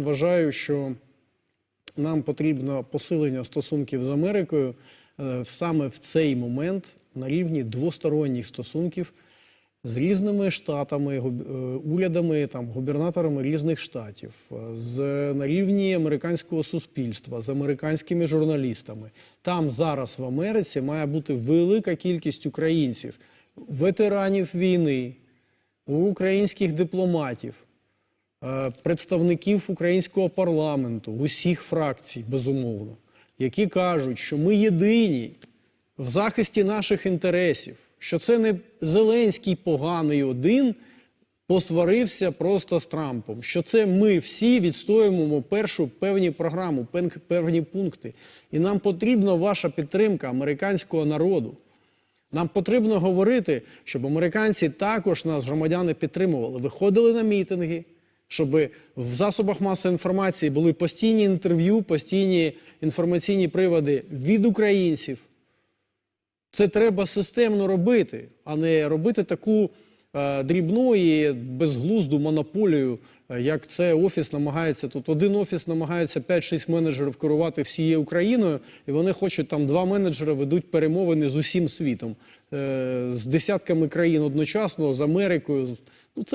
вважаю, що нам потрібно посилення стосунків з Америкою е, саме в цей момент на рівні двосторонніх стосунків з різними штатами, е, урядами, там, губернаторами різних штатів, е, з, на рівні американського суспільства, з американськими журналістами. Там зараз в Америці має бути велика кількість українців, ветеранів війни, українських дипломатів, представників українського парламенту, усіх фракцій, безумовно, які кажуть, що ми єдині в захисті наших інтересів, що це не Зеленський поганий один посварився просто з Трампом, що це ми всі відстоюємо першу певні програму, певні пункти. І нам потрібна ваша підтримка американського народу. Нам потрібно говорити, щоб американці також нас, громадяни, підтримували, виходили на мітинги, щоб в засобах масової інформації були постійні інтерв'ю, постійні інформаційні приводи від українців. Це треба системно робити, а не робити таку е, дрібну і безглузду монополію, е, як це офіс намагається. Тут один офіс намагається 5-6 менеджерів керувати всією Україною, і вони хочуть там два менеджери ведуть перемовини з усім світом, е, з десятками країн одночасно, з Америкою. Ну це